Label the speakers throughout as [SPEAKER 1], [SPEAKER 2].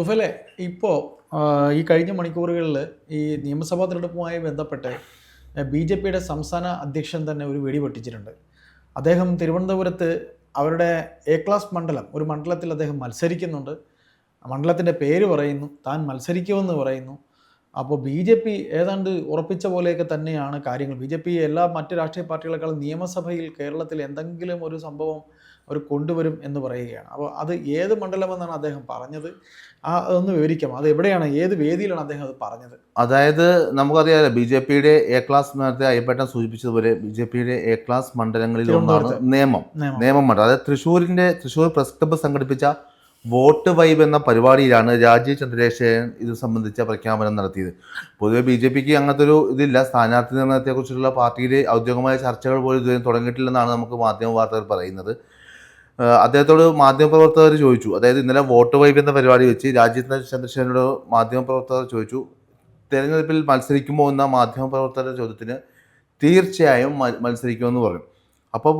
[SPEAKER 1] തുഫലെ ഇപ്പോൾ ഈ കഴിഞ്ഞ മണിക്കൂറുകളിൽ ഈ നിയമസഭാ തെരഞ്ഞെടുപ്പുമായി ബന്ധപ്പെട്ട് ബി ജെ പിയുടെ സംസ്ഥാന അധ്യക്ഷൻ തന്നെ ഒരു വെടി പൊട്ടിച്ചിട്ടുണ്ട്. അദ്ദേഹം തിരുവനന്തപുരത്ത് അവരുടെ എ ക്ലാസ് മണ്ഡലം ഒരു മണ്ഡലത്തിൽ അദ്ദേഹം മത്സരിക്കുന്നുണ്ട്. മണ്ഡലത്തിന്റെ പേര് പറയുന്നു താൻ മത്സരിക്കുമെന്ന് പറയുന്നു. അപ്പോൾ ബി ജെ പി ഏതാണ്ട് ഉറപ്പിച്ച പോലെയൊക്കെ തന്നെയാണ് കാര്യങ്ങൾ. ബി ജെ പി എല്ലാ മറ്റ് രാഷ്ട്രീയ പാർട്ടികളെക്കാളും നിയമസഭയിൽ കേരളത്തിൽ എന്തെങ്കിലും ഒരു സംഭവം അവർ കൊണ്ടുവരും എന്ന് പറയുകയാണ്. അപ്പോൾ അത് ഏത് മണ്ഡലമെന്നാണ് അദ്ദേഹം പറഞ്ഞത്? ആ അതൊന്ന് വിവരിക്കാം. അത് എവിടെയാണ് ഏത് വേദിയിലാണ് അദ്ദേഹം അത് പറഞ്ഞത്?
[SPEAKER 2] അതായത് നമുക്കറിയാമല്ലോ ബി ജെ പിയുടെ എ ക്ലാസ് നേരത്തെ അയ്യപ്പേട്ടൻ സൂചിപ്പിച്ചതുപോലെ ബി ജെ പിയുടെ എ ക്ലാസ് മണ്ഡലങ്ങളിൽ ഒന്നാണ്. നിയമം.
[SPEAKER 1] നിയമം.
[SPEAKER 2] മണ്ഡലം. അതായത് തൃശ്ശൂരിന്റെ തൃശ്ശൂർ പ്രസ് ക്ലബ്ബ് സംഘടിപ്പിച്ച വോട്ട് വൈബ് എന്ന പരിപാടിയിലാണ് രാജീവ് ചന്ദ്രശേഖരൻ ഇത് സംബന്ധിച്ച പ്രഖ്യാപനം നടത്തിയത്. പൊതുവെ ബി ജെ പിക്ക് അങ്ങനത്തെ ഒരു ഇതില്ല. സ്ഥാനാർത്ഥി നിർണയത്തെക്കുറിച്ചുള്ള പാർട്ടിയിലെ ഔദ്യോഗികമായ ചർച്ചകൾ പോലും ഇതുവരെ തുടങ്ങിയിട്ടില്ലെന്നാണ് നമുക്ക് മാധ്യമ വാർത്തകൾ പറയുന്നത്. അദ്ദേഹത്തോട് മാധ്യമപ്രവർത്തകർ ചോദിച്ചു. അതായത് ഇന്നലെ വോട്ട് വൈബ് എന്ന പരിപാടി വെച്ച് രാജ്യത്തിന് ചന്ദ്രശേഖരനോട് മാധ്യമപ്രവർത്തകർ ചോദിച്ചു തെരഞ്ഞെടുപ്പിൽ മത്സരിക്കുമോ? എന്ന മാധ്യമപ്രവർത്തകരുടെ ചോദ്യത്തിന് തീർച്ചയായും മത്സരിക്കുമെന്ന് പറഞ്ഞു. അപ്പോൾ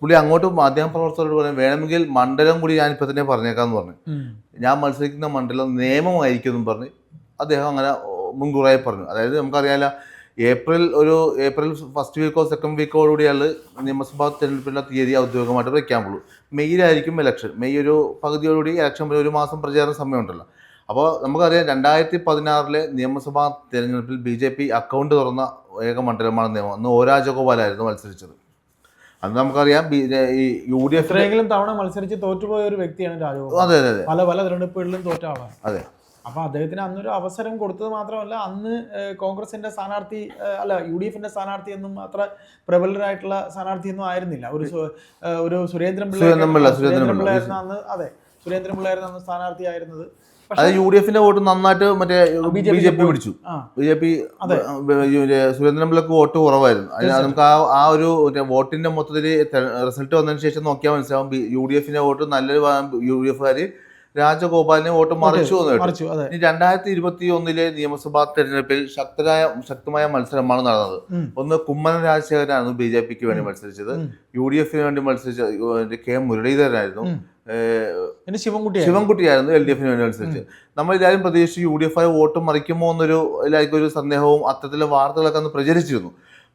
[SPEAKER 2] പുള്ളി അങ്ങോട്ട് മാധ്യമപ്രവർത്തകരോട് പറഞ്ഞു വേണമെങ്കിൽ മണ്ഡലം കൂടി ഞാൻ ഇപ്പം തന്നെ പറഞ്ഞേക്കാന്ന് പറഞ്ഞു. ഞാൻ മത്സരിക്കുന്ന മണ്ഡലം നിയമമായിരിക്കും എന്നും പറഞ്ഞ് അദ്ദേഹം അങ്ങനെ മുൻകൂറായി പറഞ്ഞു. അതായത് നമുക്കറിയാലോ ഏപ്രിൽ ഒരു ഏപ്രിൽ ഫസ്റ്റ് വീക്കോ സെക്കൻഡ് വീക്കോ വീക്കോടുകൂടിയാണ് നിയമസഭാ തെരഞ്ഞെടുപ്പിന്റെ തീയതി ഔദ്യോഗികമായിട്ട് പ്രഖ്യാപിക്കുള്ളൂ മെയ്യിലായിരിക്കും ഇലക്ഷൻ മെയ് ഒരു പകുതിയോടുകൂടി ഇലക്ഷൻ ഒരു മാസം പ്രചാരണ സമയമുണ്ടല്ലോ. അപ്പോൾ നമുക്കറിയാം രണ്ടായിരത്തി പതിനാറിലെ നിയമസഭാ തെരഞ്ഞെടുപ്പിൽ ബി ജെ പി അക്കൗണ്ട് തുറന്ന ഏക മണ്ഡലമാണ് നിയമം. അന്ന് ഓ രാജഗോപാലായിരുന്നു മത്സരിച്ചത്. അന്ന് നമുക്കറിയാം ഈ യു ഡി എഫ്
[SPEAKER 1] തവണ മത്സരിച്ച് തോറ്റുപോയ ഒരു വ്യക്തിയാണ് രാജഗോപാൽ.
[SPEAKER 2] അതെ അതെ അതെ.
[SPEAKER 1] പല പല തെരഞ്ഞെടുപ്പുകളിലും തോറ്റാണ്
[SPEAKER 2] അതെ.
[SPEAKER 1] അപ്പൊ അദ്ദേഹത്തിന് അന്നൊരു അവസരം കൊടുത്തത് മാത്രമല്ല അന്ന് കോൺഗ്രസിന്റെ സ്ഥാനാർത്ഥി അല്ല യു ഡി എഫിന്റെ സ്ഥാനാർത്ഥി എന്നും അത്ര പ്രബലരായിട്ടുള്ള സ്ഥാനാർത്ഥി ഒന്നും ആയിരുന്നില്ല. ഒരു ഒരു സുരേന്ദ്രൻ പിള്ള
[SPEAKER 2] സുരേന്ദ്രൻ പിള്ള, സുരേന്ദ്രൻ
[SPEAKER 1] അന്ന് അതെ സുരേന്ദ്രൻ പിള്ളയായിരുന്നു അന്ന് സ്ഥാനാർത്ഥി ആയിരുന്നത്.
[SPEAKER 2] അത് യു ഡി എഫിന്റെ വോട്ട് നന്നായിട്ട് മറ്റേ ബി ജെ പി പിടിച്ചു. ബി ജെ പി
[SPEAKER 1] അതെ.
[SPEAKER 2] സുരേന്ദ്രൻപിള്ളക്ക് വോട്ട് കുറവായിരുന്നു. അതിന് നമുക്ക് ആ ആ ഒരു വോട്ടിന്റെ മൊത്തത്തിൽ റിസൾട്ട് വന്നതിന് ശേഷം നോക്കിയാൽ മനസ്സിലാവും യു ഡി എഫിന്റെ വോട്ട് നല്ലൊരു യു ഡി എഫുകാർ രാജഗോപാലിനെ വോട്ട് മറിച്ചു എന്ന്
[SPEAKER 1] മറിച്ചു അതെ.
[SPEAKER 2] ഇനി രണ്ടായിരത്തി ഇരുപത്തി ഒന്നിലെ നിയമസഭാ തെരഞ്ഞെടുപ്പിൽ ശക്തരായ ശക്തമായ മത്സരമാണ് നടന്നത്. ഒന്ന് കുമ്മനം രാജശേഖരനായിരുന്നു ബി ജെ പിക്ക് വേണ്ടി മത്സരിച്ചത്. യു ഡി എഫിന് വേണ്ടി മത്സരിച്ച കെ മുരളീധരനായിരുന്നു.
[SPEAKER 1] ശിവൻകുട്ടി
[SPEAKER 2] ശിവൻകുട്ടിയായിരുന്നു. എൽ ഡി എഫിന് വേണ്ടി മത്സരിച്ചത്. നമ്മൾ എല്ലാവരും പ്രതീക്ഷിച്ച് യു ഡി എഫ് ആയി വോട്ട് മറിക്കുമോ എന്നൊരു എല്ലാവർക്കും ഒരു സന്ദേഹവും അത്തരത്തിലെ വാർത്തകളൊക്കെ അന്ന് പ്രചരിച്ചിരുന്നു.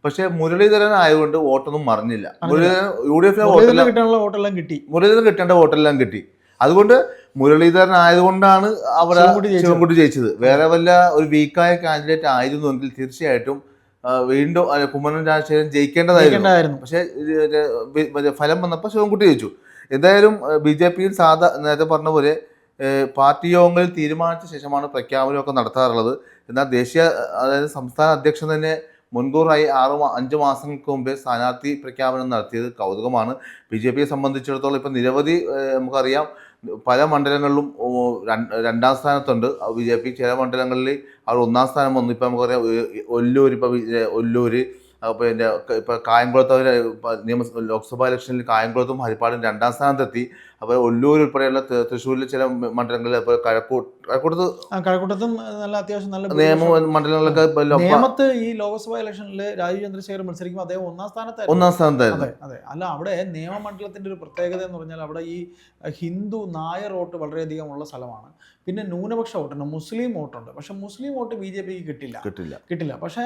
[SPEAKER 2] പക്ഷേ മുരളീധരൻ ആയതുകൊണ്ട് വോട്ടൊന്നും മറിഞ്ഞില്ല. മുരളീധരൻ യു ഡി എഫിലെ വോട്ടെല്ലാം
[SPEAKER 1] കിട്ടാനുള്ള വോട്ടെല്ലാം കിട്ടി.
[SPEAKER 2] മുരളീധരൻ കിട്ടേണ്ട വോട്ടെല്ലാം കിട്ടി. അതുകൊണ്ട് മുരളീധരൻ ആയതുകൊണ്ടാണ് അവിടെ
[SPEAKER 1] ശിവൻകുട്ടി ജയിച്ചത്.
[SPEAKER 2] വേറെ വല്ല ഒരു വീക്കായ കാൻഡിഡേറ്റ് ആയിരുന്നു ആയിരുന്നുവെങ്കിൽ തീർച്ചയായിട്ടും വീണ്ടും കുമ്മനം രാജശേഖരൻ ജയിക്കേണ്ടതായിരുന്നു. പക്ഷെ ഫലം വന്നപ്പോൾ ശിവൻകുട്ടി ജയിച്ചു. എന്തായാലും ബി ജെ പിയിൽ സാധാ നേരത്തെ പറഞ്ഞ പോലെ പാർട്ടി യോഗങ്ങളിൽ തീരുമാനിച്ച ശേഷമാണ് പ്രഖ്യാപനമൊക്കെ നടത്താറുള്ളത്. എന്നാൽ ദേശീയ അതായത് സംസ്ഥാന അധ്യക്ഷൻ തന്നെ മുൻകൂറായി ആറ് അഞ്ച് മാസങ്ങൾക്ക് മുമ്പേ സ്ഥാനാർത്ഥി പ്രഖ്യാപനം നടത്തിയത് കൗതുകമാണ്. ബി ജെ പിയെ സംബന്ധിച്ചിടത്തോളം ഇപ്പം നിരവധി നമുക്കറിയാം പല മണ്ഡലങ്ങളിലും രണ്ടാം സ്ഥാനത്തുണ്ട്. ബി ജെ പി ചില മണ്ഡലങ്ങളിൽ അവർ ഒന്നാം സ്ഥാനം വന്നു. ഇപ്പം നമുക്കറിയാം ഒല്ലൂർ ഇപ്പം ഒല്ലൂർ പിന്നെ ഇപ്പം കായംകുളത്ത് അവർ നിയമ ലോക്സഭാ ഇലക്ഷനിൽ കായംകുളത്തും ഹരിപ്പാടും രണ്ടാം സ്ഥാനത്തെത്തി. അപ്പോൾ ഒല്ലൂർ ഉൾപ്പെടെയുള്ള തൃശ്ശൂരിലെ ചില മണ്ഡലങ്ങളിൽ അപ്പോൾ കഴക്കൂട്ട് കഴക്കൂട്ടത്ത്
[SPEAKER 1] കഴക്കൂട്ടത്തും നല്ല അത്യാവശ്യം നല്ല
[SPEAKER 2] നിയമ മണ്ഡലങ്ങളിലൊക്കെ
[SPEAKER 1] നിയമത്ത് ഈ ലോക്സഭാ ഇലക്ഷനിൽ രാജീവ് ചന്ദ്രശേഖർ മത്സരിക്കുമ്പോൾ അദ്ദേഹം ഒന്നാം സ്ഥാനത്തായിരുന്നു.
[SPEAKER 2] ഒന്നാം സ്ഥാനത്തായിരുന്നു.
[SPEAKER 1] അതെ അതെ. അല്ല അവിടെ നിയമമണ്ഡലത്തിന്റെ ഒരു പ്രത്യേകത എന്ന് പറഞ്ഞാൽ അവിടെ ഈ ഹിന്ദു നായർ വോട്ട് വളരെയധികം ഉള്ള സ്ഥലമാണ്. പിന്നെ ന്യൂനപക്ഷ വോട്ടുണ്ട് മുസ്ലിം വോട്ടുണ്ട്. പക്ഷെ മുസ്ലിം വോട്ട് ബി ജെ പിക്ക് കിട്ടില്ല.
[SPEAKER 2] കിട്ടില്ല.
[SPEAKER 1] കിട്ടില്ല. പക്ഷേ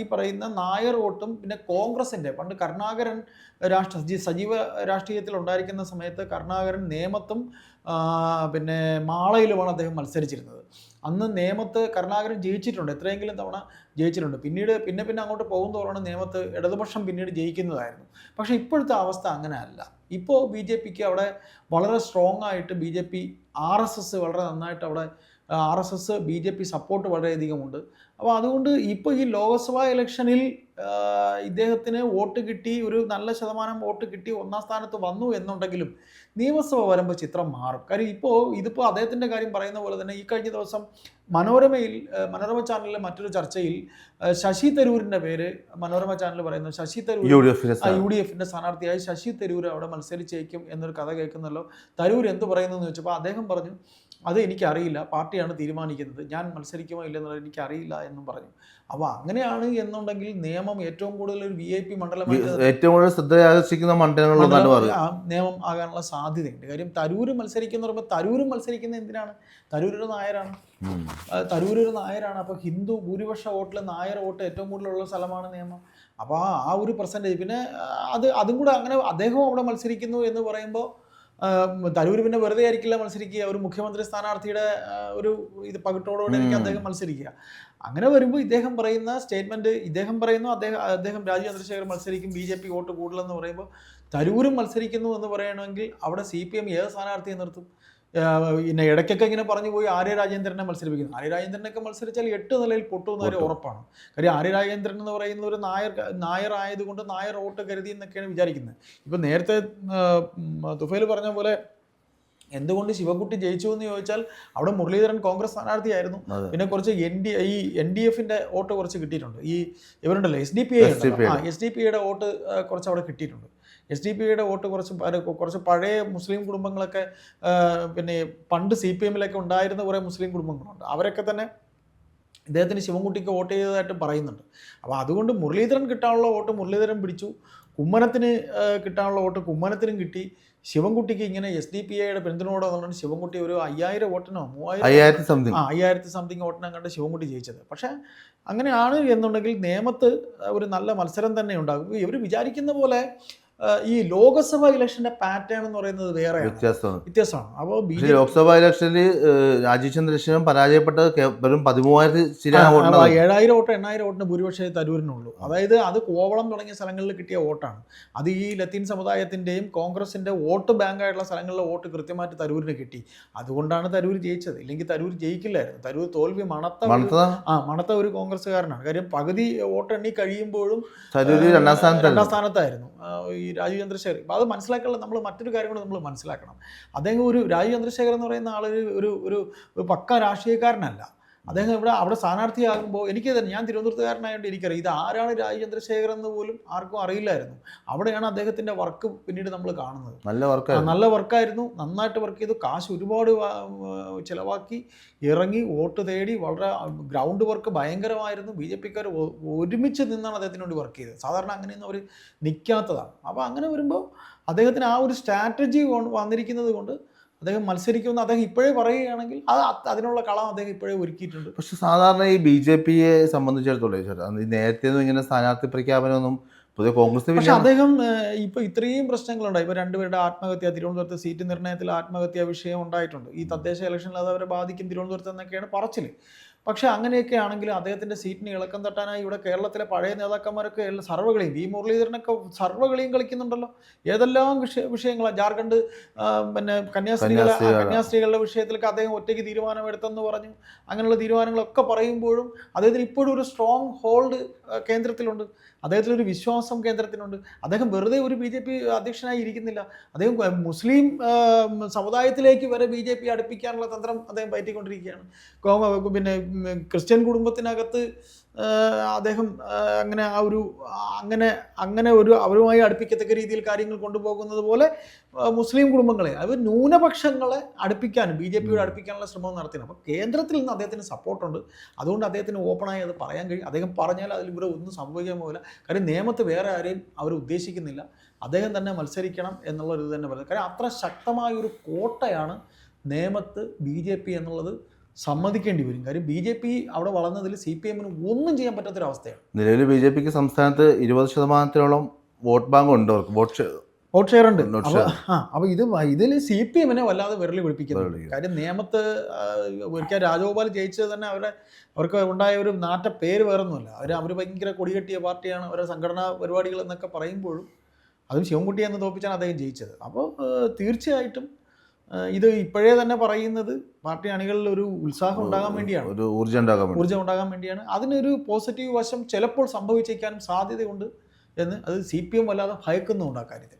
[SPEAKER 1] ഈ പറയുന്ന നായർ വോട്ടും പിന്നെ കോൺഗ്രസിന്റെ പണ്ട് കരുണാകരൻ രാഷ്ട്ര സജീവ രാഷ്ട്രീയത്തിൽ ഉണ്ടായിരിക്കുന്ന സമയത്ത് കരുണാകരൻ നേമത്തും പിന്നെ മാളയിലുമാണ് അദ്ദേഹം മത്സരിച്ചിരുന്നത്. അന്ന് നേമത്ത് കരുണാകരൻ ജയിച്ചിട്ടുണ്ട്. എത്രയെങ്കിലും തവണ ജയിച്ചിട്ടുണ്ട്. പിന്നീട് പിന്നെ പിന്നെ അങ്ങോട്ട് പോകും തോറാണ് നേമത്ത് ഇടതുപക്ഷം പിന്നീട് ജയിക്കുന്നതായിരുന്നു. പക്ഷേ ഇപ്പോഴത്തെ അവസ്ഥ അങ്ങനെ അല്ല ഇപ്പോൾ ബി ജെ പിക്ക് അവിടെ വളരെ സ്ട്രോങ് ആയിട്ട് B J P R S S വളരെ നന്നായിട്ട് അവിടെ R S S B J P support വളരെയധികം ഉണ്ട്. അപ്പോൾ അതുകൊണ്ട് ഇപ്പോൾ ഈ ലോക്സഭാ ഇലക്ഷനിൽ ഇദ്ദേഹത്തിന് വോട്ട് കിട്ടി ഒരു നല്ല ശതമാനം വോട്ട് കിട്ടി ഒന്നാം സ്ഥാനത്ത് വന്നു എന്നുണ്ടെങ്കിലും നിയമസഭ വരുമ്പോൾ ചിത്രം മാറും. കാര്യം ഇപ്പോൾ ഇതിപ്പോൾ അദ്ദേഹത്തിന്റെ കാര്യം പറയുന്ന പോലെ തന്നെ ഈ കഴിഞ്ഞ ദിവസം മനോരമയിൽ മനോരമ ചാനലിലെ മറ്റൊരു ചർച്ചയിൽ ശശി തരൂരിന്റെ പേര് മനോരമ ചാനൽ പറയുന്നു ശശി തരൂർ
[SPEAKER 2] യു ഡി
[SPEAKER 1] എഫിന്റെ സ്ഥാനാർത്ഥിയായി ശശി തരൂർ അവിടെ മത്സരിച്ചേക്കും എന്നൊരു കഥ കേൾക്കുന്നല്ലോ. തരൂർ എന്ത് പറയുന്നു എന്ന് ചോദിച്ചപ്പോൾ അദ്ദേഹം പറഞ്ഞു അത് എനിക്കറിയില്ല. പാർട്ടിയാണ് തീരുമാനിക്കുന്നത്. ഞാൻ മത്സരിക്കുമോ ഇല്ലെന്നുള്ളത് എനിക്കറിയില്ല എന്നും പറഞ്ഞു. അപ്പോൾ അങ്ങനെയാണ് എന്നുണ്ടെങ്കിൽ നിയമം ഏറ്റവും കൂടുതൽ ഒരു വി ഐ പി മണ്ഡലമായിട്ട്
[SPEAKER 2] ഏറ്റവും കൂടുതൽ ശ്രദ്ധ ആകർഷിക്കുന്ന
[SPEAKER 1] മണ്ഡലങ്ങളിൽ നിയമം ആകാനുള്ള സാധ്യതയുണ്ട്. കാര്യം തരൂര് മത്സരിക്കുന്ന പറയുമ്പോൾ തരൂര് മത്സരിക്കുന്ന എന്തിനാണ്? തരൂർ ഒരു നായരാണ് തരൂരൊരു തരൂർ നായരാണ്. അപ്പോൾ ഹിന്ദു ഭൂരിപക്ഷ വോട്ടിൽ നായർ വോട്ട് ഏറ്റവും കൂടുതലുള്ള സ്ഥലമാണ് നിയമം. അപ്പോൾ ആ ആ ഒരു പെർസെന്റേജ് പിന്നെ അത് അതും കൂടെ അങ്ങനെ അദ്ദേഹവും അവിടെ മത്സരിക്കുന്നു എന്ന് പറയുമ്പോൾ തരൂർ പിന്നെ വെറുതെ ആയിരിക്കില്ല മത്സരിക്കുക. ഒരു മുഖ്യമന്ത്രി സ്ഥാനാർത്ഥിയുടെ ഒരു ഇത് പകിട്ടോടുകൂടി ആയിരിക്കും അദ്ദേഹം മത്സരിക്കുക. അങ്ങനെ വരുമ്പോൾ ഇദ്ദേഹം പറയുന്ന സ്റ്റേറ്റ്മെന്റ് ഇദ്ദേഹം പറയുന്നു അദ്ദേഹം അദ്ദേഹം രാജു ചന്ദ്രശേഖർ മത്സരിക്കും ബി ജെ പി വോട്ട് കൂടുതലെന്ന് പറയുമ്പോൾ തരൂരും മത്സരിക്കുന്നു എന്ന് പറയണമെങ്കിൽ അവിടെ സി പി എം ഏത് സ്ഥാനാർത്ഥിയെ നിർത്തും? പിന്നെ ഇടയ്ക്കൊക്കെ ഇങ്ങനെ പറഞ്ഞു പോയി ആര്യ രാജേന്ദ്രനെ മത്സരിപ്പിക്കുന്നു. ആര്യ രാജേന്ദ്രനൊക്കെ മത്സരിച്ചാൽ എട്ട് നിലയിൽ പൊട്ടുന്ന ഒരു ഉറപ്പാണ്. കാര്യം ആര്യ രാജേന്ദ്രൻ എന്ന് പറയുന്ന ഒരു നായർ നായർ ആയതുകൊണ്ട് നായർ വോട്ട് കരുതി എന്നൊക്കെയാണ് വിചാരിക്കുന്നത്. ഇപ്പം നേരത്തെ തുഫേൽ പറഞ്ഞ പോലെ എന്തുകൊണ്ട് ശിവകുട്ടി ജയിച്ചു എന്ന് ചോദിച്ചാൽ അവിടെ മുരളീധരൻ കോൺഗ്രസ് സ്ഥാനാർത്ഥിയായിരുന്നു. പിന്നെ കുറച്ച് എൻ ഡി ഈ എൻ ഡി എഫിന്റെ വോട്ട് കുറച്ച് കിട്ടിയിട്ടുണ്ട്. ഈ ഇവരുണ്ടല്ലോ S D P S D P ഐയുടെ വോട്ട് കുറച്ച് അവിടെ കിട്ടിയിട്ടുണ്ട്. എസ് ഡി പി ഐയുടെ വോട്ട് കുറച്ച് കുറച്ച് പഴയ മുസ്ലിം കുടുംബങ്ങളൊക്കെ പിന്നെ പണ്ട് സി പി എമ്മിലൊക്കെ ഉണ്ടായിരുന്ന കുറേ മുസ്ലിം കുടുംബങ്ങളുണ്ട്. അവരൊക്കെ തന്നെ ഇദ്ദേഹത്തിന് ശിവൻകുട്ടിക്ക് വോട്ട് ചെയ്തതായിട്ട് പറയുന്നുണ്ട്. അപ്പോൾ അതുകൊണ്ട് മുരളീധരൻ കിട്ടാനുള്ള വോട്ട് മുരളീധരൻ പിടിച്ചു. കുമ്മനത്തിന് കിട്ടാനുള്ള വോട്ട് കുമ്മനത്തിനും കിട്ടി. ശിവൻകുട്ടിക്ക് ഇങ്ങനെ എസ് ഡി പി ഐയുടെ പിന്തുണയോടെ വന്നുകൊണ്ട് ശിവൻകുട്ടി ഒരു അയ്യായിരം വോട്ടിനോ മൂവായിരം
[SPEAKER 2] സംതിങ്.
[SPEAKER 1] ആ അയ്യായിരത്തി സംതിങ് വോട്ടിനെ കണ്ട് ശിവൻകുട്ടി ജയിച്ചത്. പക്ഷേ അങ്ങനെയാണ് എന്നുണ്ടെങ്കിൽ നേമത്ത് ഒരു നല്ല മത്സരം തന്നെ ഉണ്ടാകും. ഇവർ വിചാരിക്കുന്ന പോലെ ഈ ലോക്സഭ ഇലക്ഷന്റെ പാറ്റേൺ എന്ന് പറയുന്നത് വേറെ
[SPEAKER 2] വ്യത്യാസമാണ്.
[SPEAKER 1] വ്യത്യാസമാണ്. അപ്പോൾ
[SPEAKER 2] പക്ഷേ ലോക്സഭാ ഇലക്ഷനിൽ രാജീവ് ചന്ദ്രശേഖരൻ പരാജയപ്പെട്ടത് വെറും പതിമൂവായിരത്തി
[SPEAKER 1] ഏഴായിരം വോട്ട് എണ്ണായിരം വോട്ടിന് ഭൂരിപക്ഷമേ തരൂരിനുള്ളൂ. അതായത് അത് കോവളം തുടങ്ങിയ സ്ഥലങ്ങളിൽ കിട്ടിയ വോട്ടാണ്. അത് ഈ ലത്തീൻ സമുദായത്തിന്റെയും കോൺഗ്രസിന്റെ വോട്ട് ബാങ്കായിട്ടുള്ള സ്ഥലങ്ങളിലെ വോട്ട് കൃത്യമായിട്ട് തരൂരിന് കിട്ടി. അതുകൊണ്ടാണ് തരൂർ ജയിച്ചത്. ഇല്ലെങ്കിൽ തരൂർ ജയിക്കില്ലായിരുന്നു. തരൂർ തോൽവി മണത്ത ആ മണത്ത ഒരു കോൺഗ്രസ്സുകാരനാണ്. കാര്യം പകുതി വോട്ടെണ്ണി കഴിയുമ്പോഴും
[SPEAKER 2] രണ്ടാം
[SPEAKER 1] സ്ഥാനത്തായിരുന്നു. ഈ രാജീവ് ചന്ദ്രശേഖർ. അത് മനസ്സിലാക്കാനുള്ള നമ്മൾ മറ്റൊരു കാര്യം കൂടെ നമ്മൾ മനസ്സിലാക്കണം. അദ്ദേഹം ഒരു രാജീവ് ചന്ദ്രശേഖർ എന്ന് പറയുന്ന ഒരു ഒരു ഒരു പക്ക രാഷ്ട്രീയക്കാരനല്ല. അദ്ദേഹം ഇവിടെ അവിടെ സ്ഥാനാർത്ഥിയാകുമ്പോൾ എനിക്ക് തന്നെ ഞാൻ തിരുവനന്തപുരത്തുകാരനായതുകൊണ്ട് എനിക്കറിയാം. ഇത് ആരാണ് രാജചന്ദ്രശേഖരൻ എന്ന് പോലും ആർക്കും അറിയില്ലായിരുന്നു. അവിടെയാണ് അദ്ദേഹത്തിന്റെ വർക്ക് പിന്നീട് നമ്മൾ കാണുന്നത്.
[SPEAKER 2] നല്ല
[SPEAKER 1] വർക്ക്
[SPEAKER 2] വർക്കായിരുന്നു
[SPEAKER 1] നല്ല വർക്കായിരുന്നു നന്നായിട്ട് വർക്ക് ചെയ്തു. കാശ് ഒരുപാട് ചിലവാക്കി ഇറങ്ങി വോട്ട് തേടി വളരെ ഗ്രൗണ്ട് വർക്ക് ഭയങ്കരമായിരുന്നു. ബി ജെ പിക്കാർ ഒരുമിച്ച് നിന്നാണ് അദ്ദേഹത്തിന് വേണ്ടി വർക്ക് ചെയ്തത്. സാധാരണ അങ്ങനെയൊന്നും അവർ നിൽക്കാത്തതാണ് അപ്പോൾ അങ്ങനെ വരുമ്പോൾ അദ്ദേഹത്തിന് ആ ഒരു സ്ട്രാറ്റജി വന്നിരിക്കുന്നത് കൊണ്ട് അദ്ദേഹം മത്സരിക്കുമെന്ന് അദ്ദേഹം ഇപ്പോഴേ പറയുകയാണെങ്കിൽ അത് അത് അതിനുള്ള കളം അദ്ദേഹം ഇപ്പോഴേ ഒരുക്കിയിട്ടുണ്ട്.
[SPEAKER 2] പക്ഷെ സാധാരണ ഈ ബി ജെ പിയെ സംബന്ധിച്ചിടത്തോളം ചേട്ടാ നേരത്തെ ഇങ്ങനെ സ്ഥാനാർത്ഥി പ്രഖ്യാപനമൊന്നും പുതിയ കോൺഗ്രസ്
[SPEAKER 1] പക്ഷെ അദ്ദേഹം ഇപ്പൊ ഇത്രയും പ്രശ്നങ്ങളുണ്ടായി. ഇപ്പൊ രണ്ടുപേരുടെ ആത്മഹത്യ തിരുവനന്തപുരത്ത് സീറ്റ് നിർണയത്തിൽ ആത്മഹത്യാ വിഷയം ഉണ്ടായിട്ടുണ്ട്. ഈ തദ്ദേശ ഇലക്ഷനിൽ അത് അവരെ ബാധിക്കും തിരുവനന്തപുരത്ത് എന്നൊക്കെയാണ് പറച്ചിൽ. പക്ഷെ അങ്ങനെയൊക്കെ ആണെങ്കിലും അദ്ദേഹത്തിന്റെ സീറ്റിന് ഇളക്കം തട്ടാനായി ഇവിടെ കേരളത്തിലെ പഴയ നേതാക്കന്മാരൊക്കെ എല്ലാം സർവകളിയും വി മുരളീധരനൊക്കെ സർവകളിയും കളിക്കുന്നുണ്ടല്ലോ. ഏതെല്ലാം വിഷയ വിഷയങ്ങളാണ് ജാർഖണ്ഡ് പിന്നെ കന്യാസ്ത്രീകളെ കന്യാസ്ത്രീകളുടെ വിഷയത്തിലൊക്കെ അദ്ദേഹം ഒറ്റയ്ക്ക് തീരുമാനമെടുത്തെന്ന് പറഞ്ഞു. അങ്ങനെയുള്ള തീരുമാനങ്ങളൊക്കെ പറയുമ്പോഴും അദ്ദേഹത്തിന് ഇപ്പോഴും ഒരു സ്ട്രോങ് ഹോൾഡ് കേന്ദ്രത്തിലുണ്ട്. അദ്ദേഹത്തിന് ഒരു വിശ്വാസം കേന്ദ്രത്തിനുണ്ട്. അദ്ദേഹം വെറുതെ ഒരു ബി ജെ പി അധ്യക്ഷനായി ഇരിക്കുന്നില്ല. അദ്ദേഹം മുസ്ലിം സമുദായത്തിലേക്ക് വരെ ബി ജെ പി അടുപ്പിക്കാനുള്ള തന്ത്രം അദ്ദേഹം പയറ്റിക്കൊണ്ടിരിക്കുകയാണ്. കോ- പിന്നെ ക്രിസ്ത്യൻ കുടുംബത്തിനകത്ത് അദ്ദേഹം അങ്ങനെ ആ ഒരു അങ്ങനെ അങ്ങനെ ഒരു അവരുമായി അടുപ്പിക്കത്തക്ക രീതിയിൽ കാര്യങ്ങൾ കൊണ്ടുപോകുന്നത് പോലെ മുസ്ലിം കുടുംബങ്ങളെ അത് ന്യൂനപക്ഷങ്ങളെ അടുപ്പിക്കാനും ബി ജെ പിയോട് അടുപ്പിക്കാനുള്ള ശ്രമം നടത്തിയത്. അപ്പോൾ കേന്ദ്രത്തിൽ നിന്ന് അദ്ദേഹത്തിന് സപ്പോർട്ടുണ്ട്. അതുകൊണ്ട് അദ്ദേഹത്തിന് ഓപ്പണായി അത് പറയാൻ കഴിയും. അദ്ദേഹം പറഞ്ഞാൽ അതിൽ ഇവിടെ ഒന്നും സംഭവിക്കാൻ പോകില്ല കാര്യം നിയമത്ത് വേറെ ആരെയും അവർ ഉദ്ദേശിക്കുന്നില്ല. അദ്ദേഹം തന്നെ മത്സരിക്കണം എന്നുള്ള ഒരു ഇത് തന്നെ പറയുന്നത്. കാര്യം അത്ര ശക്തമായ ഒരു കോട്ടയാണ് നേമത്ത് ബി ജെ പി എന്നുള്ളത്. സമ്മതിക്കേണ്ടി വരും. കാര്യം ബി ജെ പി അവിടെ വളർന്നതിൽ സി പി എമ്മിന് ഒന്നും ചെയ്യാൻ പറ്റാത്തൊരവസ്ഥയാണ്.
[SPEAKER 2] നിലവിൽ ബി ജെ പിക്ക് സംസ്ഥാനത്ത് ഇരുപത് ശതമാനത്തിനോളം വോട്ട് ബാങ്ക് ഉണ്ട് അവർക്ക്. വോട്ട്
[SPEAKER 1] വോട്ട് ഷെയർ ഉണ്ട്. അപ്പോൾ ആ അപ്പോൾ ഇത് ഇതിൽ സി പി എമ്മിനെ വല്ലാതെ വിരളി പിടിപ്പിക്കുന്നു
[SPEAKER 2] വിരളി.
[SPEAKER 1] കാര്യം നിയമത്ത് ഒരിക്കൽ രാജഗോപാൽ ജയിച്ചത് തന്നെ അവരെ അവർക്ക് ഉണ്ടായ ഒരു നാട്ട പേര് വേറൊന്നുമല്ല. അവർ അവർ ഭയങ്കര കൊടികെട്ടിയ പാർട്ടിയാണ് അവരുടെ സംഘടനാ പരിപാടികൾ എന്നൊക്കെ പറയുമ്പോഴും അതും ശിവൻകുട്ടി എന്ന് തോപ്പിച്ചാണ് അദ്ദേഹം ജയിച്ചത്. അപ്പോൾ തീർച്ചയായിട്ടും ഇത് ഇപ്പോഴേ തന്നെ പറയുന്നത് പാർട്ടി അണികളിൽ ഒരു ഉത്സാഹം ഉണ്ടാകാൻ വേണ്ടിയാണ്.
[SPEAKER 2] ഒരു ഊർജം ഉണ്ടാകാൻ
[SPEAKER 1] ഊർജം ഉണ്ടാകാൻ വേണ്ടിയാണ്. അതിനൊരു പോസിറ്റീവ് വശം ചിലപ്പോൾ സംഭവിച്ചേക്കാനും സാധ്യതയുണ്ട് എന്ന് അത് സി പി എം വല്ലാതെ ഭയക്കുന്നുണ്ട് ആ കാര്യത്തിൽ.